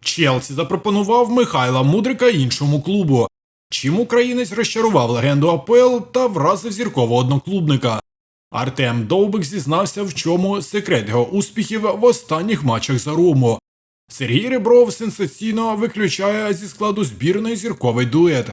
Челсі запропонував Михайла Мудрика іншому клубу. Чим українець розчарував легенду АПЛ та вразив зіркового одноклубника. Артем Довбик зізнався, в чому секрет його успіхів в останніх матчах за Рому. Сергій Ребров сенсаційно виключає зі складу збірної зірковий дует,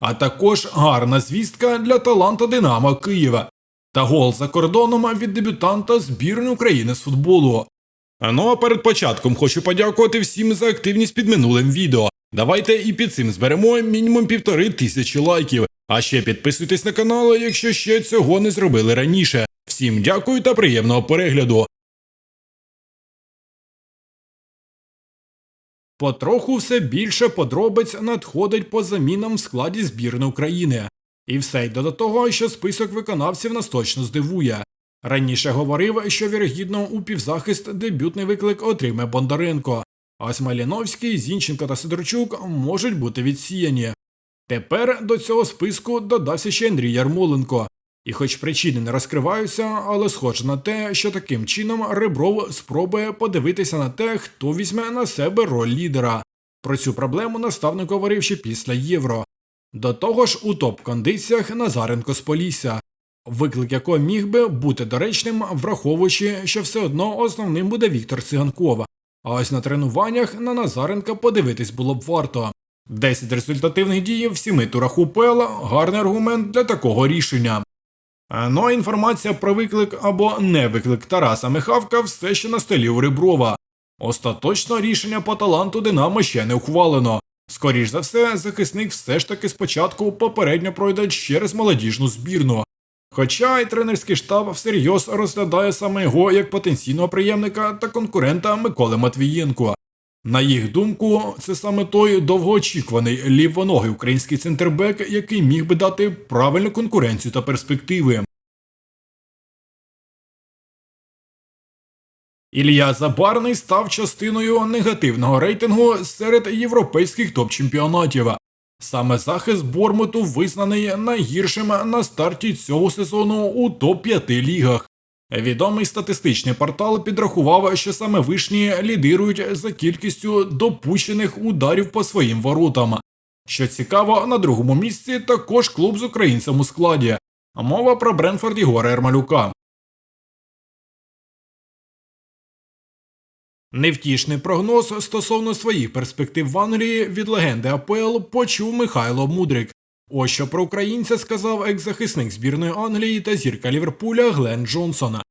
а також гарна звістка для таланта Динамо Києва та гол за кордоном від дебютанта збірної України з футболу. Ну а перед початком хочу подякувати всім за активність під минулим відео. Давайте і під цим зберемо мінімум півтори тисячі лайків. А ще підписуйтесь на канал, якщо ще цього не зробили раніше. Всім дякую та приємного перегляду. Потроху все більше подробиць надходить по замінам в складі збірної України. І все йде до того, що список виконавців нас точно здивує. Раніше говорив, що вірогідно у півзахист дебютний виклик отримає Бондаренко, а ось Маліновський, Зінченко та Сидорчук можуть бути відсіяні. Тепер до цього списку додався ще Андрій Ярмоленко. І хоч причини не розкриваються, але схоже на те, що таким чином Ребров спробує подивитися на те, хто візьме на себе роль лідера. Про цю проблему наставник говорив ще після євро. До того ж, у топ-кондиціях Назаренко з Полісся, виклик якого міг би бути доречним, враховуючи, що все одно основним буде Віктор Циганков. А ось на тренуваннях на Назаренка подивитись було б варто. 10 результативних дій в сіми турах УПЛ – гарний аргумент для такого рішення. Ну а інформація про виклик або не виклик Тараса Михавка все ще на столі у Реброва. Остаточно рішення по таланту Динамо ще не ухвалено. Скоріш за все, захисник все ж таки спочатку попередньо пройде через молодіжну збірну. Хоча й тренерський штаб всерйоз розглядає саме його як потенційного приємника та конкурента Миколи Матвієнко. На їх думку, це саме той довгоочікуваний лівоногий український центрбек, який міг би дати правильну конкуренцію та перспективи. Ілля Забарний став частиною негативного рейтингу серед європейських топ-чемпіонатів. Саме захист Бормуту визнаний найгіршим на старті цього сезону у топ-5 лігах. Відомий статистичний портал підрахував, що саме вишні лідирують за кількістю допущених ударів по своїм воротам. Що цікаво, на другому місці також клуб з українцем у складі. Мова про Бренфорд Ігора Ермалюка. Невтішний прогноз стосовно своїх перспектив в Англії від легенди АПЛ почув Михайло Мудрик. Ось що про українця сказав екс-захисник збірної Англії та зірка Ліверпуля Глен Джонсона.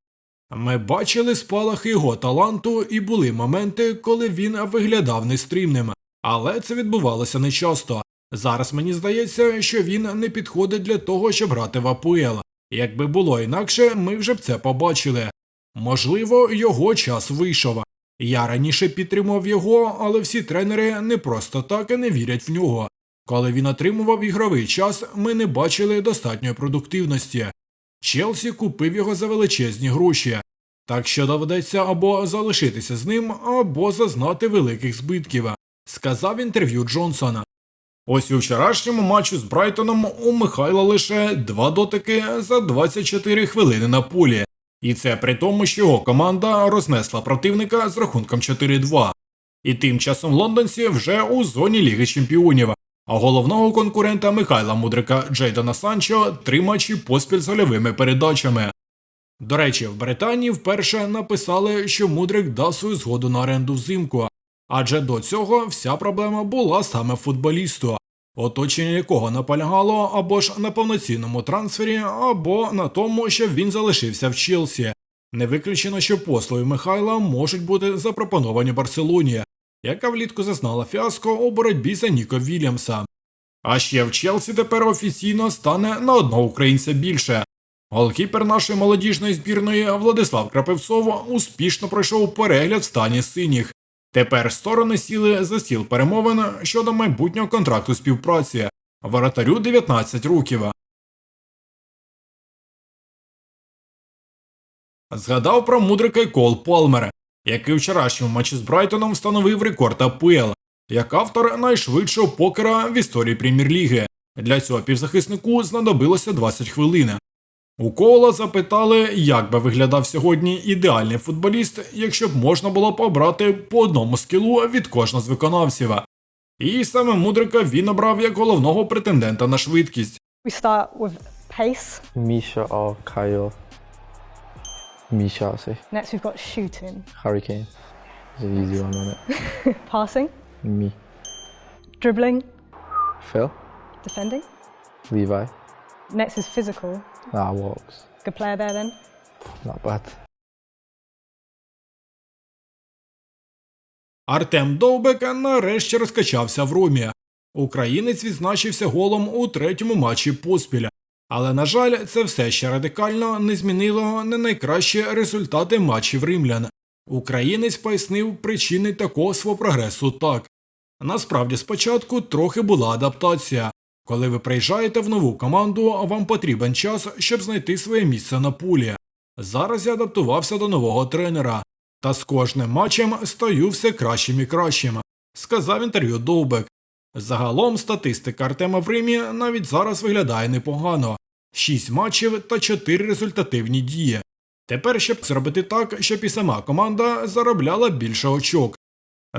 Ми бачили спалахи його таланту і були моменти, коли він виглядав нестримним, але це відбувалося нечасто. Зараз мені здається, що він не підходить для того, щоб грати в АПЛ. Якби було інакше, ми вже б це побачили. Можливо, його час вийшов. Я раніше підтримував його, але всі тренери не просто так і не вірять в нього. Коли він отримував ігровий час, ми не бачили достатньої продуктивності. Челсі купив його за величезні гроші, так що доведеться або залишитися з ним, або зазнати великих збитків, сказав інтерв'ю Джонсона. Ось у вчорашньому матчі з Брайтоном у Михайла лише два дотики за 24 хвилини на полі. І це при тому, що його команда рознесла противника з рахунком 4-2. І тим часом лондонці вже у зоні Ліги Чемпіонів, а головного конкурента Михайла Мудрика Джейдана Санчо три матчі поспіль з гольовими передачами. До речі, в Британії вперше написали, що Мудрик дав свою згоду на оренду взимку, адже до цього вся проблема була саме футболісту, оточення якого наполягало або ж на повноцінному трансфері, або на тому, щоб він залишився в Челсі. Не виключено, що послуги Михайла можуть бути запропоновані Барселоні, яка влітку зазнала фіаско у боротьбі за Ніко Вільямса. А ще в Челсі тепер офіційно стане на одного українця більше. Голкіпер нашої молодіжної збірної Владислав Крапивцов успішно пройшов перегляд в стані синіх. Тепер сторони сіли за стіл перемовин щодо майбутнього контракту співпраці. Воротарю 19 років. Згадав про мудрика Кол Палмер, який вчорашньому матчі з Брайтоном встановив рекорд АПЛ, як автор найшвидшого покера в історії прем'єр-ліги. Для цього півзахиснику знадобилося 20 хвилин. У кола запитали, як би виглядав сьогодні ідеальний футболіст, якщо б можна було б обрати по одному скілу від кожного з виконавців. І саме мудрика він обрав як головного претендента на швидкість. We start with pace. Misha or Kyle? Misha, I'll say. Next, we've got shooting, Hurricane. It's an easy one, isn't it? passing, Me. dribbling, Phil? defending. Levi? Next is physical. Nah, walks. Good player there then. Not bad. Артем Довбек нарешті розкачався в Ромі. Українець відзначився голом у третьому матчі поспіль. Але, на жаль, це все ще радикально не змінило не найкращі результати матчів римлян. Українець пояснив причини такого свого прогресу так. Насправді, спочатку трохи була адаптація. Коли ви приїжджаєте в нову команду, вам потрібен час, щоб знайти своє місце на пулі. Зараз я адаптувався до нового тренера. Та з кожним матчем стаю все кращим і кращим, сказав інтерв'ю Довбек. Загалом статистика Артема в Римі навіть зараз виглядає непогано: 6 матчів та 4 результативні дії. Тепер щоб зробити так, щоб і сама команда заробляла більше очок.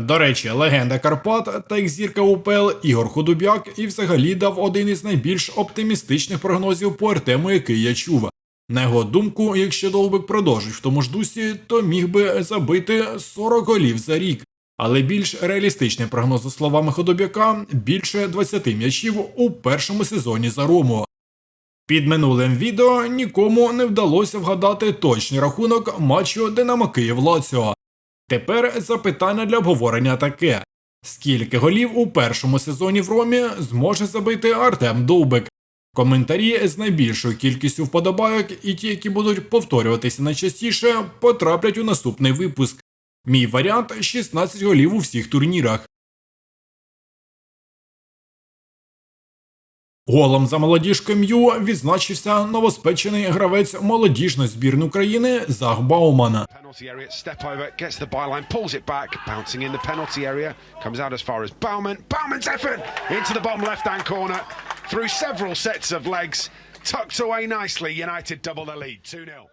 До речі, легенда Карпат та їх зірка УПЛ Ігор Худубяк і взагалі дав один із найбільш оптимістичних прогнозів по Артему, який я чув. На його думку, якщо Довбик продовжить в тому ж дусі, то міг би забити 40 голів за рік. Але більш реалістичний прогноз, за словами Ходобяка, більше 20 м'ячів у першому сезоні за Рому. Під минулим відео нікому не вдалося вгадати точний рахунок матчу Динамо Київ Лаціо. Тепер запитання для обговорення таке: скільки голів у першому сезоні в Ромі зможе забити Артем Довбик? Коментарі з найбільшою кількістю вподобайок і ті, які будуть повторюватися найчастіше, потраплять у наступний випуск. Мій варіант 16 голів у всіх турнірах. Голом за молодіжкою М'ю відзначився новоспечений гравець молодіжної збірної України Зах Баумана. Penalty area, step over, gets the byline, pulls it back, bouncing in the penalty area, comes out as far as Bauman. Bauman's effort into the bottom left hand corner, through several sets of legs, tucked away nicely. United double the lead, 2 0.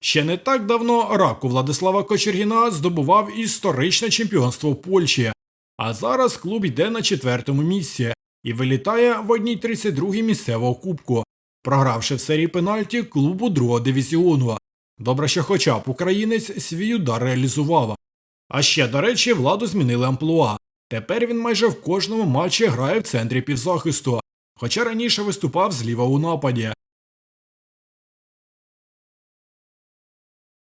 Ще не так давно раку Владислава Кочергіна здобував історичне чемпіонство в Польщі, а зараз клуб йде на четвертому місці і вилітає в одній 32-й місцевого кубку, програвши в серії пенальті клубу другого дивізіону. Добре, що хоча б українець свій удар реалізував. А ще, до речі, владу змінили амплуа. Тепер він майже в кожному матчі грає в центрі півзахисту, хоча раніше виступав зліва у нападі.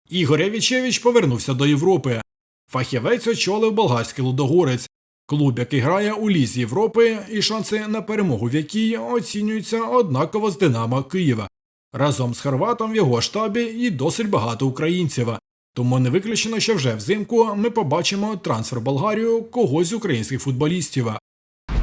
Ігор Явічевич повернувся до Європи. Фахівець очолив болгарський лудогорець, клуб, який грає у Лізі Європи, і шанси на перемогу в якій оцінюються однаково з Динамо Києва. Разом з Хорватом в його штабі і досить багато українців. Тому не виключено, що вже взимку ми побачимо трансфер Болгарію когось з українських футболістів.